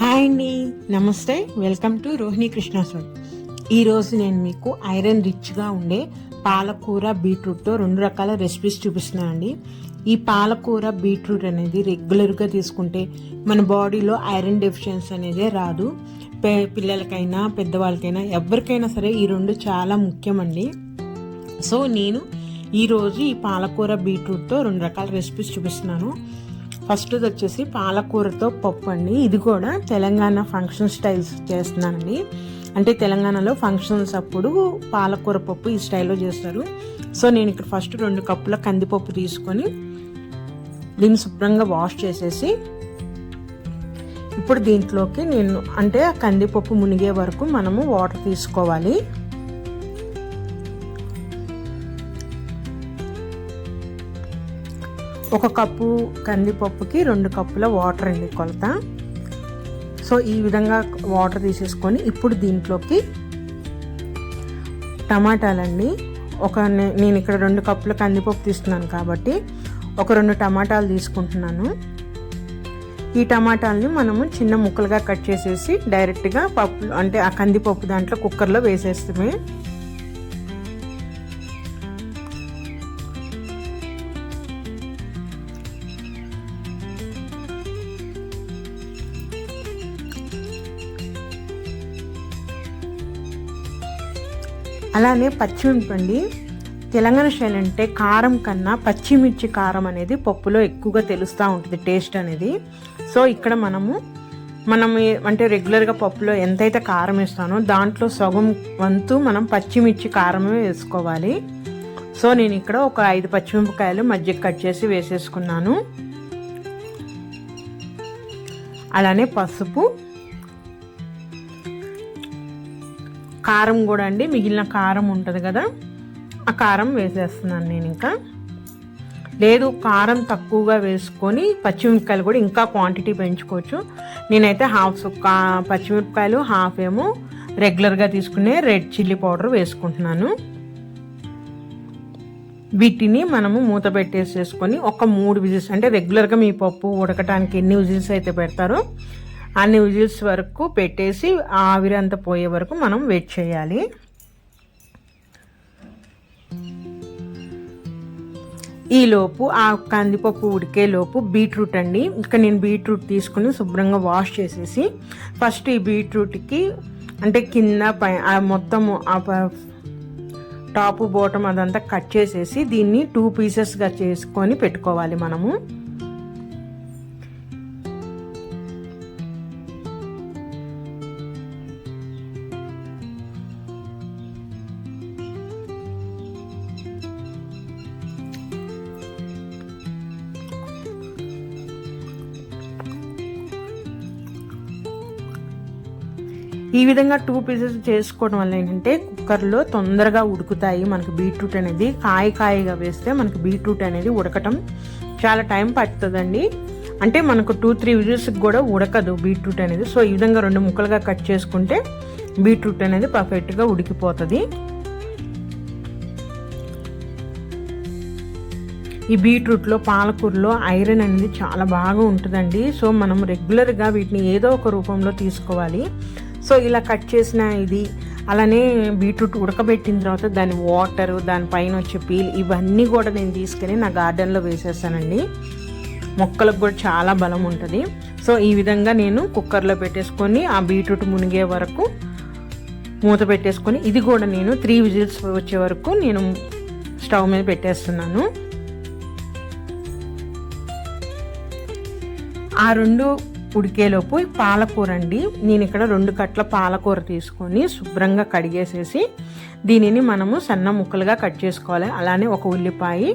Hi అండి నమస్తే. Welcome to Rohini Krishnaswamy. ఈరోజు నేను మీకు ఐరన్ రిచ్గా ఉండే పాలకూర బీట్రూట్తో రెండు రకాల రెసిపీస్ చూపిస్తున్నాను అండి ఈ పాలకూర బీట్రూట్ అనేది రెగ్యులర్గా తీసుకుంటే మన బాడీలో ఐరన్ డెఫిషియన్సీ అనేది రాదు. పే- పిల్లలకైనా పెద్దవాళ్ళకైనా ఎవరికైనా సరే ఈ రెండు చాలా ముఖ్యమండి. సో నేను ఈరోజు ఈ పాలకూర బీట్రూట్తో రెండు రకాల రెసిపీస్ చూపిస్తున్నాను. ఫస్ట్ది వచ్చేసి పాలకూరతో పప్పు అండి. ఇది కూడా తెలంగాణ ఫంక్షన్ స్టైల్స్ చేస్తున్నానండి. అంటే తెలంగాణలో ఫంక్షన్స్ అప్పుడు పాలకూర పప్పు ఈ స్టైల్లో చేస్తారు. సో నేను ఇక్కడ ఫస్ట్ రెండు కప్పుల కందిపప్పు తీసుకొని దీన్ని శుభ్రంగా వాష్ చేసేసి ఇప్పుడు దీంట్లోకి నేను అంటే ఆ కందిపప్పు మునిగే వరకు మనము వాటర్ తీసుకోవాలి. ఒక కప్పు కందిపప్పుకి రెండు కప్పుల వాటర్ అండి కొలత. సో ఈ విధంగా వాటర్ తీసేసుకొని ఇప్పుడు దీంట్లోకి టమాటాలండి. ఒక నేను ఇక్కడ రెండు కప్పుల కందిపప్పు తీస్తున్నాను కాబట్టి ఒక రెండు టమాటాలు తీసుకుంటున్నాను. ఈ టమాటాలని మనము చిన్న ముక్కలుగా కట్ చేసేసి డైరెక్ట్గా పప్పు అంటే ఆ కందిపప్పు దాంట్లో కుక్కర్లో వేసేస్తామే. అలానే పచ్చిమిరపండి. తెలంగాణ స్టైల్ అంటే కారం కన్నా పచ్చిమిర్చి కారం అనేది పప్పులో ఎక్కువగా తెలుస్తూ ఉంటుంది టేస్ట్ అనేది. సో ఇక్కడ మనము మనం అంటే రెగ్యులర్గా పప్పులో ఎంతైతే కారం వేస్తానో దాంట్లో సగం వంతు మనం పచ్చిమిర్చి కారమే వేసుకోవాలి. సో నేను ఇక్కడ ఒక ఐదు పచ్చిమిరపకాయలు మధ్య కట్ చేసి వేసేసుకున్నాను. అలానే పసుపు కారం కూడా అండి. మిగిలిన కారం ఉంటుంది కదా. ఆ కారం వేసేస్తున్నాను నేను ఇంకా. లేదు కారం తక్కువగా వేసుకొని పచ్చిమిరపకాయలు కూడా ఇంకా క్వాంటిటీ పెంచుకోవచ్చు. నేనైతే హాఫ్ కా పచ్చిమిరపకాయలు హాఫ్ ఏమో రెగ్యులర్గా తీసుకునే రెడ్ చిల్లీ పౌడర్ వేసుకుంటున్నాను. వీటిని మనము మూత పెట్టేసేసుకొని ఒక మూడు విజిల్స్ అంటే రెగ్యులర్గా మీ పప్పు ఉడకటానికి ఎన్ని విజిల్స్ అయితే పెడతారో అన్ని విజిల్స్ వరకు పెట్టేసి ఆవిరంతా పోయే వరకు మనం వెయిట్ చేయాలి. ఈలోపు ఆ కందిపప్పు ఉడికే లోపు బీట్రూట్ అండి. ఇక్కడ నేను బీట్రూట్ తీసుకుని శుభ్రంగా వాష్ చేసేసి ఫస్ట్ ఈ బీట్రూట్కి అంటే కింద పై ఆ మొత్తము ఆ టాపు టాప్ బోటం అదంతా కట్ చేసేసి దీన్ని టూ పీసెస్గా చేసుకొని పెట్టుకోవాలి మనము. ఈ విధంగా టూ పీసెస్ చేసుకోవడం వల్ల ఏంటంటే కుక్కర్లో తొందరగా ఉడుకుతాయి. మనకు బీట్రూట్ అనేది కాయ కాయగా వేస్తే మనకు బీట్రూట్ అనేది ఉడకటం చాలా టైం పడుతుందండి. అంటే మనకు టూ త్రీ విజిల్స్కి కూడా ఉడకదు బీట్రూట్ అనేది. సో ఈ విధంగా రెండు ముక్కలుగా కట్ చేసుకుంటే బీట్రూట్ అనేది పర్ఫెక్ట్గా ఉడికిపోతుంది. ఈ బీట్రూట్లో పాలకూరలో ఐరన్ అనేది చాలా బాగా ఉంటుందండి. సో మనం రెగ్యులర్గా వీటిని ఏదో ఒక రూపంలో తీసుకోవాలి. సో ఇలా కట్ చేసిన ఇది అలానే బీట్రూట్ ఉడకబెట్టిన తర్వాత దాని వాటర్ దానిపైన వచ్చే పీల్ ఇవన్నీ కూడా నేను తీసుకుని నా గార్డెన్లో వేసేస్తానండి మొక్కలకు కూడా చాలా బలం ఉంటుంది. సో ఈ విధంగా నేను కుక్కర్లో పెట్టేసుకొని ఆ బీట్రూట్ మునిగే వరకు మూత పెట్టేసుకొని ఇది కూడా నేను త్రీ విజిల్స్ వచ్చే వరకు నేను స్టవ్ మీద పెట్టేస్తున్నాను. ఆ రెండు ఉడికేలోపు పాలకూర అండి. నేను ఇక్కడ రెండు కట్ల పాలకూర తీసుకొని శుభ్రంగా కడిగేసేసి దీనిని మనము సన్న ముక్కలుగా కట్ చేసుకోవాలి. అలానే ఒక ఉల్లిపాయ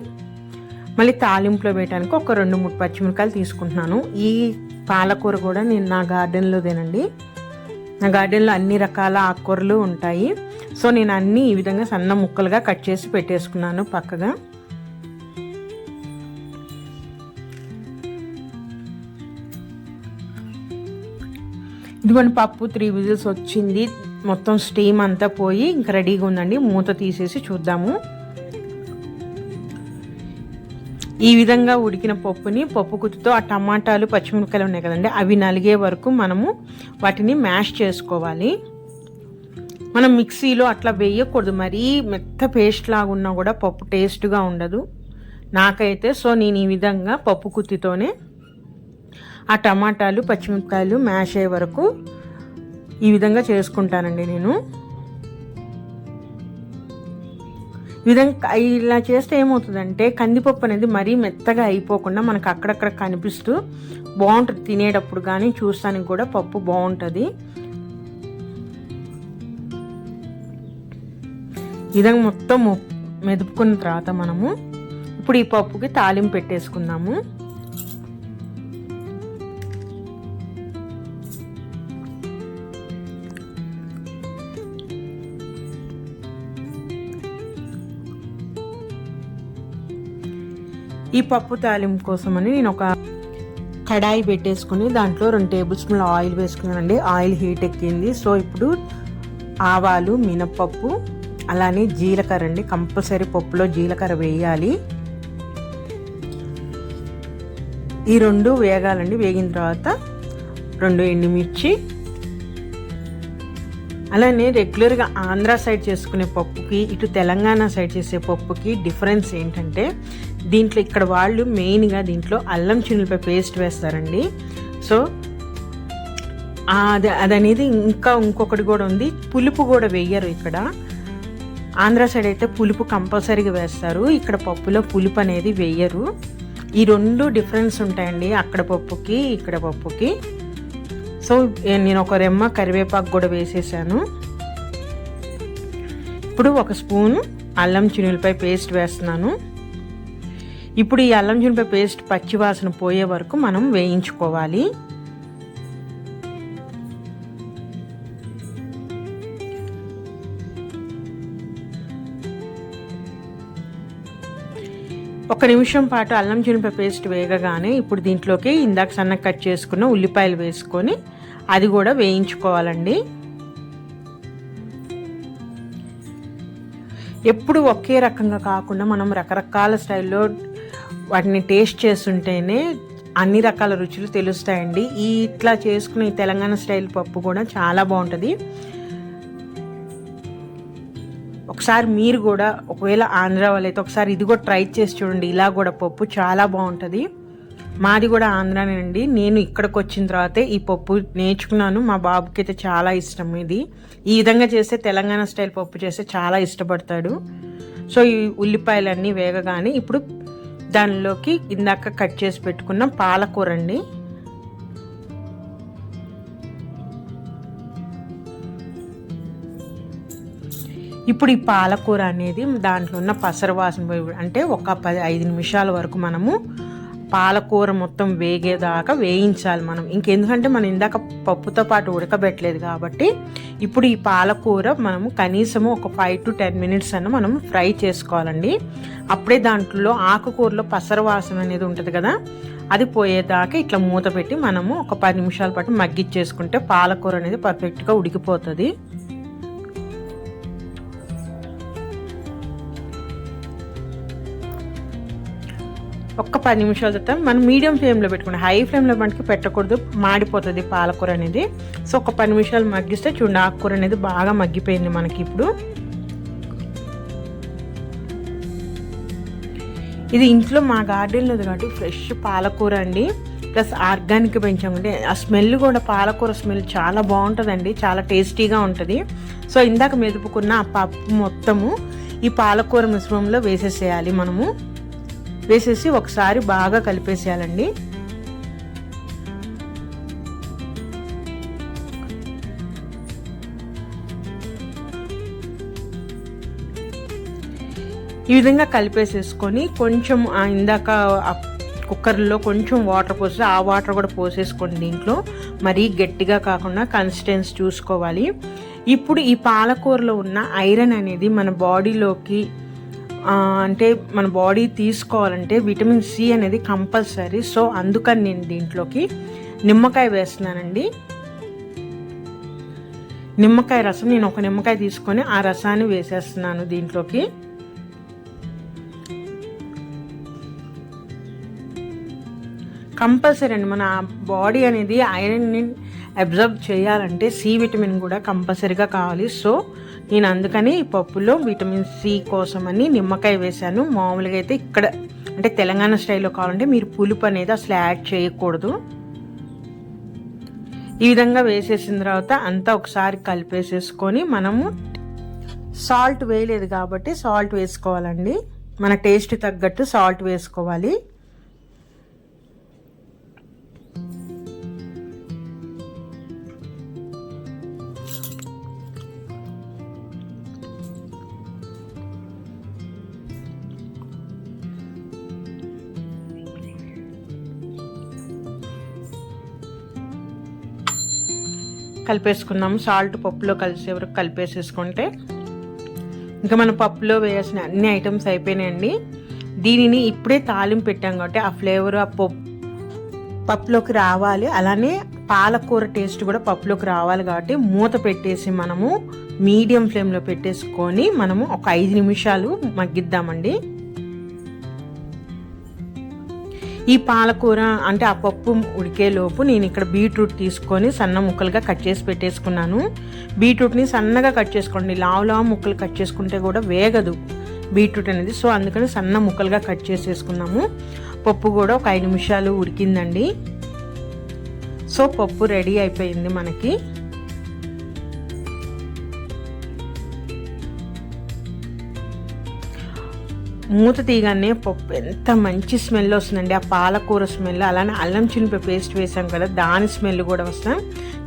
మళ్ళీ తాలింపులో వేయడానికి ఒక రెండు మూడు పచ్చిమిరకాయలు తీసుకుంటున్నాను. ఈ పాలకూర కూడా నేను నా గార్డెన్లోదేనండి నా గార్డెన్లో అన్ని రకాల ఆకుకూరలు ఉంటాయి. సో నేను అన్నీ ఈ విధంగా సన్న ముక్కలుగా కట్ చేసి పెట్టేసుకున్నాను పక్కగా. ఇటువంటి పప్పు త్రీ విజిల్స్ వచ్చింది. మొత్తం స్టీమ్ అంతా పోయి ఇంకా రెడీగా ఉందండి. మూత తీసేసి చూద్దాము. ఈ విధంగా ఉడికిన పప్పుని పప్పు గుత్తితో ఆ టమాటాలు పచ్చిమిరపకాయలు ఉన్నాయి కదండి అవి నలిగే వరకు మనము వాటిని మ్యాష్ చేసుకోవాలి. మనం మిక్సీలో అట్లా వేయకూడదు. మరీ మెత్త పేస్ట్ లాగా ఉన్నా కూడా పప్పు టేస్ట్గా ఉండదు. నాకైతే సో నేను ఈ విధంగా పప్పు కుత్తితోనే ఆ టమాటాలు పచ్చిమిరపకాయలు మ్యాష్ అయ్యే వరకు ఈ విధంగా చేసుకుంటానండి నేను. ఈ విధంగా ఇలా చేస్తే ఏమవుతుందంటే కందిపప్పు అనేది మరీ మెత్తగా అయిపోకుండా మనకు అక్కడక్కడ కనిపిస్తూ బాగుంటుంది. తినేటప్పుడు కానీ చూస్తానికి కూడా పప్పు బాగుంటుంది. విధంగా మొత్తం మెదుపుకున్న తర్వాత మనము ఇప్పుడు ఈ పప్పుకి తాలింపు పెట్టేసుకుందాము. ఈ పప్పు తాలింపు కోసమని నేను ఒక కడాయి పెట్టేసుకుని దాంట్లో రెండు టేబుల్ స్పూన్ల ఆయిల్ వేసుకున్నానండి. ఆయిల్ హీట్ ఎక్కింది. సో ఇప్పుడు ఆవాలు మినప్పప్పు అలానే జీలకర్ర అండి. కంపల్సరీ పప్పులో జీలకర్ర వేయాలి. ఈ రెండు వేగాలండి. వేగిన తర్వాత రెండు ఎండుమిర్చి అలానే రెగ్యులర్గా ఆంధ్ర సైడ్ చేసుకునే పప్పుకి ఇటు తెలంగాణ సైడ్ చేసే పప్పుకి డిఫరెన్స్ ఏంటంటే దీంట్లో ఇక్కడ వాళ్ళు మెయిన్గా దీంట్లో అల్లం చిన్నులపై పేస్ట్ వేస్తారండి. సో అది అదనేది ఇంకా ఇంకొకటి కూడా ఉంది. పులుపు కూడా వేయరు ఇక్కడ. ఆంధ్ర సైడ్ అయితే పులుపు కంపల్సరీగా వేస్తారు. ఇక్కడ పప్పులో పులుపు అనేది వేయరు. ఈ రెండు డిఫరెన్స్ ఉంటాయండి అక్కడ పప్పుకి ఇక్కడ పప్పుకి. సో నేను ఒక రెమ్మ కరివేపాకు కూడా వేసేసాను. ఇప్పుడు ఒక స్పూన్ అల్లం చినులపై పేస్ట్ వేస్తున్నాను. ఇప్పుడు ఈ అల్లం చినులపై పేస్ట్ పచ్చివాసన పోయే వరకు మనం వేయించుకోవాలి. ఒక నిమిషం పాటు అల్లం చినుప పేస్ట్ వేగగానే ఇప్పుడు దీంట్లోకి ఇందాక సన్న కట్ చేసుకున్న ఉల్లిపాయలు వేసుకొని అది కూడా వేయించుకోవాలండి. ఎప్పుడు ఒకే రకంగా కాకుండా మనం రకరకాల స్టైల్లో వాటిని టేస్ట్ చేస్తుంటేనే అన్ని రకాల రుచులు తెలుస్తాయండి. ఈ ఇట్లా చేసుకునే తెలంగాణ స్టైల్ పప్పు కూడా చాలా బాగుంటుంది. ఒకసారి మీరు కూడా ఒకవేళ ఆంధ్ర వాళ్ళైతే ఒకసారి ఇది కూడా ట్రై చేసి చూడండి. ఇలా కూడా పప్పు చాలా బాగుంటుంది. మాది కూడా ఆంధ్రానేనండి నేను ఇక్కడికి వచ్చిన తర్వాతే ఈ పప్పు నేర్చుకున్నాను. మా బాబుకి అయితే చాలా ఇష్టం ఇది. ఈ విధంగా చేస్తే తెలంగాణ స్టైల్ పప్పు చేస్తే చాలా ఇష్టపడతాడు. సో ఈ ఉల్లిపాయలన్నీ వేగగానే ఇప్పుడు దానిలోకి ఇందాక కట్ చేసి పెట్టుకున్న పాలకూర అండి ఇప్పుడు ఈ పాలకూర అనేది దాంట్లో ఉన్న పసర వాసన పోయి అంటే ఒక పది ఐదు నిమిషాల వరకు మనము పాలకూర మొత్తం వేగేదాకా వేయించాలి మనం. ఇంకెందుకంటే మనం ఇందాక పప్పుతో పాటు ఉడకబెట్టలేదు కాబట్టి ఇప్పుడు ఈ పాలకూర మనము కనీసము ఒక ఫైవ్ టు టెన్ మినిట్స్ అన్న మనం ఫ్రై చేసుకోవాలండి. అప్పుడే దాంట్లో ఆకుకూరలో పసర వాసన అనేది ఉంటుంది కదా అది పోయేదాకా ఇట్లా మూత పెట్టి మనము ఒక పది నిమిషాల పాటు మగ్గిచ్చేసుకుంటే పాలకూర అనేది పర్ఫెక్ట్గా ఉడికిపోతుంది. ఒక్క పది నిమిషాల తర్వాత మనం మీడియం ఫ్లేమ్లో పెట్టుకుని హై ఫ్లేమ్లో మనకి పెట్టకూడదు మాడిపోతుంది పాలకూర అనేది. సో ఒక పది నిమిషాలు మగ్గిస్తే చూడండి ఆకుకూర అనేది బాగా మగ్గిపోయింది మనకి ఇప్పుడు. ఇది ఇంట్లో మా గార్డెన్లో కాబట్టి ఫ్రెష్ పాలకూర అండి. ప్లస్ ఆర్గానిక్ పెంచామంటే ఆ స్మెల్ కూడా పాలకూర స్మెల్ చాలా బాగుంటుందండి. చాలా టేస్టీగా ఉంటుంది. సో ఇందాక మెదుపుకున్న ఆ పప్పు మొత్తము ఈ పాలకూర మిశ్రమంలో వేసేసేయాలి మనము. వేసేసి ఒకసారి బాగా కలిపేసేయాలండి. ఈ విధంగా కలిపేసేసుకొని కొంచెం ఇందాక కుక్కర్లో కొంచెం వాటర్ పోసి ఆ వాటర్ కూడా పోసేసుకోండి దీంట్లో. మరీ గట్టిగా కాకుండా కన్సిస్టెన్స్ చూసుకోవాలి. ఇప్పుడు ఈ పాలకూరలో ఉన్న ఐరన్ అనేది మన బాడీలోకి అంటే మన బాడీ తీసుకోవాలంటే విటమిన్ సి అనేది కంపల్సరీ. సో అందుకని నేను దీంట్లోకి నిమ్మకాయ వేస్తున్నానండి. నిమ్మకాయ రసం నేను ఒక నిమ్మకాయ తీసుకొని ఆ రసాన్ని వేసేస్తున్నాను దీంట్లోకి. కంపల్సరీ అండి మన బాడీ అనేది ఐరన్ని అబ్జర్వ్ చేయాలంటే సి విటమిన్ కూడా కంపల్సరీగా కావాలి. సో నేను అందుకని ఈ పప్పులో విటమిన్ సి కోసమని నిమ్మకాయ వేశాను. మామూలుగా అయితే ఇక్కడ అంటే తెలంగాణ స్టైల్లో కావాలంటే మీరు పులుపు అనేది అసలు యాడ్ చేయకూడదు. ఈ విధంగా వేసేసిన తర్వాత అంతా ఒకసారి కలిపేసేసుకొని మనము సాల్ట్ వేయలేదు కాబట్టి సాల్ట్ వేసుకోవాలండి. మన టేస్ట్ తగ్గట్టు సాల్ట్ వేసుకోవాలి. కలిపేసుకుందాము. సాల్ట్ పప్పులో కలిసే వరకు కలిపేసేసుకుంటే ఇంకా మన పప్పులో వేయాల్సిన అన్ని ఐటమ్స్ అయిపోయినాయండి. దీనిని ఇప్పుడే తాలింపు పెట్టాం కాబట్టి ఆ ఫ్లేవర్ ఆ పప్పు పప్పులోకి రావాలి. అలానే పాలకూర టేస్ట్ కూడా పప్పులోకి రావాలి కాబట్టి మూత పెట్టేసి మనము మీడియం ఫ్లేమ్లో పెట్టేసుకొని మనము ఒక ఐదు నిమిషాలు మగ్గిద్దామండి. ఈ పాలకూర అంటే ఆ పప్పు ఉడికేలోపు నేను ఇక్కడ బీట్రూట్ తీసుకొని సన్న ముక్కలుగా కట్ చేసి పెట్టేసుకున్నాను. బీట్రూట్ని సన్నగా కట్ చేసుకోండి. లావు లావు ముక్కలు కట్ చేసుకుంటే కూడా వేగదు బీట్రూట్ అనేది. సో అందుకని సన్న ముక్కలుగా కట్ చేసేసుకున్నాము. పప్పు కూడా ఒక ఐదు నిమిషాలు ఉడికిందండి. సో పప్పు రెడీ అయిపోయింది మనకి. మూత తీయగానే పప్పు ఎంత మంచి స్మెల్ వస్తుందండి. ఆ పాలకూర స్మెల్ అలానే అల్లం చినిపి పేస్ట్ వేసాం కదా దాని స్మెల్ కూడా వస్తాం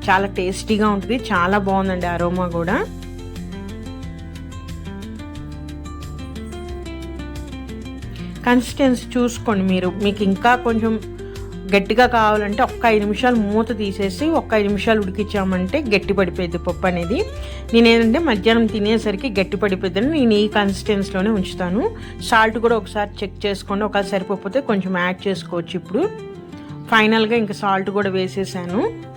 చాలా టేస్టీగా ఉంటుంది చాలా బాగుందండి అరోమా కూడా. కన్సిస్టెన్సీ చూసుకోండి మీరు. మీకు ఇంకా కొంచెం గట్టిగా కావాలంటే ఒక్క ఐదు నిమిషాలు మూత తీసేసి ఒక్క ఐదు నిమిషాలు ఉడికించామంటే గట్టి పడిపోయింది పప్పు అనేది. నేను ఏంటంటే మధ్యాహ్నం తినేసరికి గట్టి పడిపోద్దని నేను ఈ కన్సిస్టెన్సీలోనే ఉంచుతాను. సాల్ట్ కూడా ఒకసారి చెక్ చేసుకోండి. ఒకసారి సరిపోతే కొంచెం యాడ్ చేసుకోవచ్చు ఇప్పుడు. ఫైనల్గా ఇంకా సాల్ట్ కూడా వేసేసాను.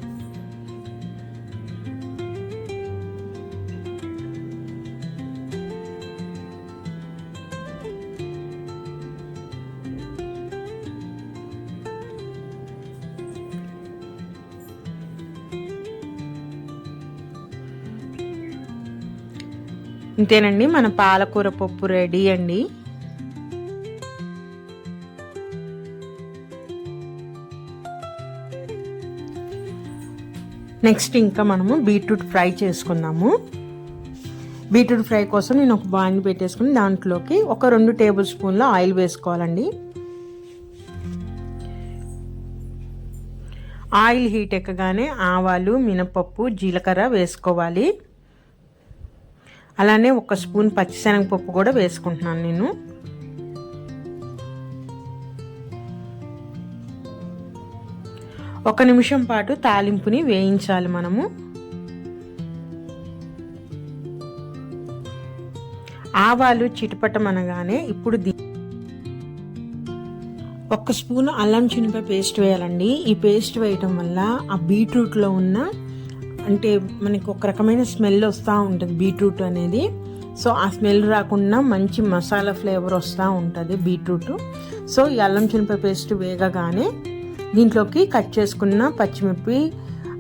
ఇంతేనండి మన పాలకూర పప్పు రెడీ అండి. నెక్స్ట్ ఇంకా మనము బీట్రూట్ ఫ్రై చేసుకుందాము. బీట్రూట్ ఫ్రై కోసం నేను ఒక బాండి పెట్టేసుకుని దాంట్లోకి ఒక రెండు టేబుల్ స్పూన్ల ఆయిల్ వేసుకోవాలండి. ఆయిల్ హీట్ ఎక్కగానే ఆవాలు మినపప్పు జీలకర్ర వేసుకోవాలి. అలానే ఒక స్పూన్ పచ్చిశనగపప్పు కూడా వేసుకుంటున్నాను నేను. ఒక నిమిషం పాటు తాలింపుని వేయించాలి మనము. ఆవాలు చిటపటమనగానే ఇప్పుడు ఒక స్పూన్ అల్లం చినిప పేస్ట్ వేయాలండి. ఈ పేస్ట్ వేయటం వల్ల ఆ బీట్రూట్లో ఉన్న అంటే మనకు ఒక రకమైన స్మెల్ వస్తూ ఉంటుంది బీట్రూట్ అనేది. సో ఆ స్మెల్ రాకుండా మంచి మసాలా ఫ్లేవర్ వస్తూ ఉంటుంది బీట్రూట్. సో ఈ అల్లం చిన్నపాయ పేస్ట్ వేగగానే దీంట్లోకి కట్ చేసుకున్న పచ్చిమిర్చి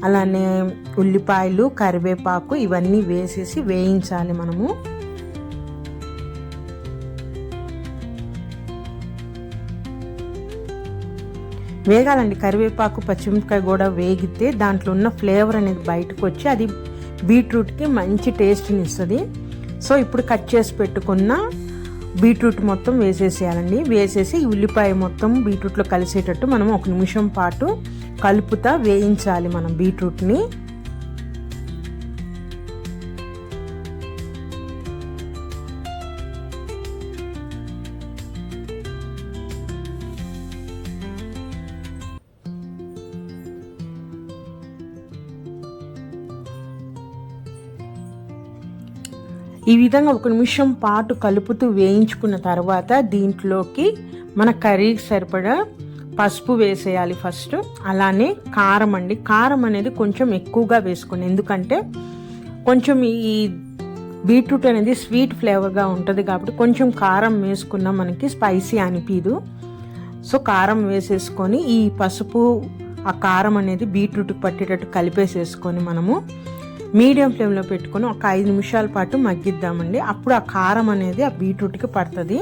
అలానే ఉల్లిపాయలు కరివేపాకు ఇవన్నీ వేసేసి వేయించాలి మనము. వేగాలండి. కరివేపాకు పచ్చిమిరపకాయ కూడా వేగితే దాంట్లో ఉన్న ఫ్లేవర్ అనేది బయటకు వచ్చి అది బీట్రూట్కి మంచి టేస్ట్ని ఇస్తుంది. సో ఇప్పుడు కట్ చేసి పెట్టుకున్న బీట్రూట్ మొత్తం వేసేసేయాలండి. వేసేసి ఉల్లిపాయ మొత్తం బీట్రూట్లో కలిసేటట్టు మనం ఒక నిమిషం పాటు కలుపుతా వేయించాలి మనం బీట్రూట్ని. ఈ విధంగా ఒక నిమిషం పాటు కలుపుతూ వేయించుకున్న తర్వాత దీంట్లోకి మన కర్రీకి సరిపడా పసుపు వేసేయాలి ఫస్ట్. అలానే కారం అండి. కారం అనేది కొంచెం ఎక్కువగా వేసుకోండి. ఎందుకంటే కొంచెం ఈ బీట్రూట్ అనేది స్వీట్ ఫ్లేవర్గా ఉంటుంది కాబట్టి కొంచెం కారం వేసుకున్నా మనకి స్పైసీ అనిపించదు సో కారం వేసేసుకొని ఈ పసుపు ఆ కారం అనేది బీట్రూట్ పట్టేటట్టు కలిపేసేసుకొని మనము మీడియం ఫ్లేమ్లో పెట్టుకొని ఒక ఐదు నిమిషాల పాటు మగ్గిద్దామండి. అప్పుడు ఆ కారం అనేది ఆ బీట్రూట్కి పడుతుంది.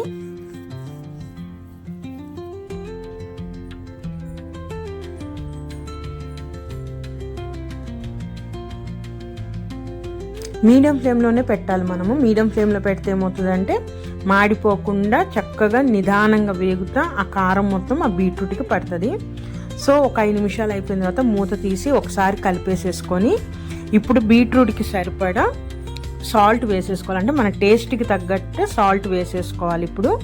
మీడియం ఫ్లేమ్లోనే పెట్టాలి మనము. మీడియం ఫ్లేమ్లో పెడితే ఏమవుతుందంటే మాడిపోకుండా చక్కగా నిదానంగా వేగుతా ఆ కారం మొత్తం ఆ బీట్రూట్కి పడుతుంది. సో ఒక ఐదు నిమిషాలు అయిపోయిన తర్వాత మూత తీసి ఒకసారి కలిపేసేసుకొని ఇప్పుడు బీట్రూట్కి సరిపడా సాల్ట్ వేసేసుకోవాలి అంటే మన టేస్ట్కి తగ్గట్టు సాల్ట్ వేసేసుకోవాలి ఇప్పుడు.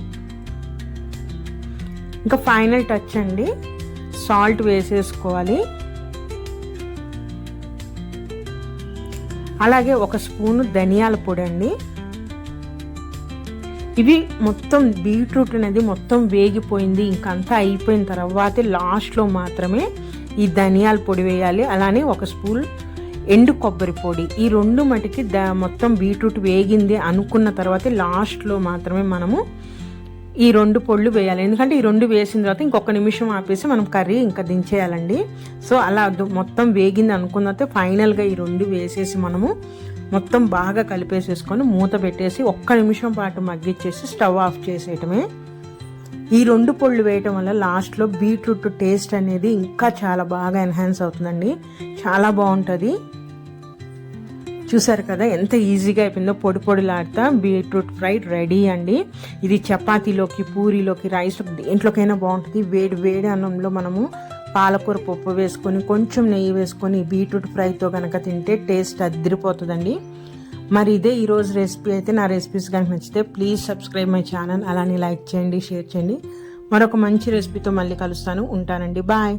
ఇంకా ఫైనల్ టచ్ అండి. సాల్ట్ వేసేసుకోవాలి. అలాగే ఒక స్పూను ధనియాల పొడి అండి. ఇవి మొత్తం బీట్రూట్ అనేది మొత్తం వేగిపోయింది ఇంకంతా అయిపోయిన తర్వాత లాస్ట్లో మాత్రమే ఈ ధనియాల పొడి వేయాలి. అలానే ఒక స్పూన్ ఎండు కొబ్బరి పొడి. ఈ రెండు మటుకి ద మొత్తం బీట్రూట్ వేగింది అనుకున్న తర్వాత లాస్ట్లో మాత్రమే మనము ఈ రెండు పొళ్ళు వేయాలి. ఎందుకంటే ఈ రెండు వేసిన తర్వాత ఇంకొక నిమిషం ఆపేసి మనం కర్రీ ఇంకా దించేయాలండి. సో అలా మొత్తం వేగింది అనుకున్న తర్వాత ఫైనల్గా ఈ రెండు వేసేసి మనము మొత్తం బాగా కలిపేసేసుకొని మూత పెట్టేసి ఒక్క నిమిషం పాటు మగ్గిచ్చేసి స్టవ్ ఆఫ్ చేసేయటమే. ఈ రెండు పొళ్ళు వేయటం వల్ల లాస్ట్లో బీట్రూట్ టేస్ట్ అనేది ఇంకా చాలా బాగా ఎన్హాన్స్ అవుతుందండి. చాలా బాగుంటుంది. చూసారు కదా ఎంత ఈజీగా అయిపోయిందో పొడి పొడిలాడుతా బీట్రూట్ ఫ్రై రెడీ అండి. ఇది చపాతీలోకి పూరీలోకి రైస్ దేంట్లోకైనా బాగుంటుంది. వేడి వేడి అన్నంలో మనము పాలకూర పప్పు వేసుకొని కొంచెం నెయ్యి వేసుకొని బీట్రూట్ ఫ్రైతో కనుక తింటే టేస్ట్ అద్దరిపోతుందండి మరి ఇదే ఈరోజు రెసిపీ అయితే నా రెసిపీస్ కనుక నచ్చితే ప్లీజ్ సబ్స్క్రైబ్ మై ఛానల్ అలానే లైక్ చేయండి షేర్ చేయండి. మరొక మంచి రెసిపీతో మళ్ళీ కలుస్తాను. ఉంటానండి. బాయ్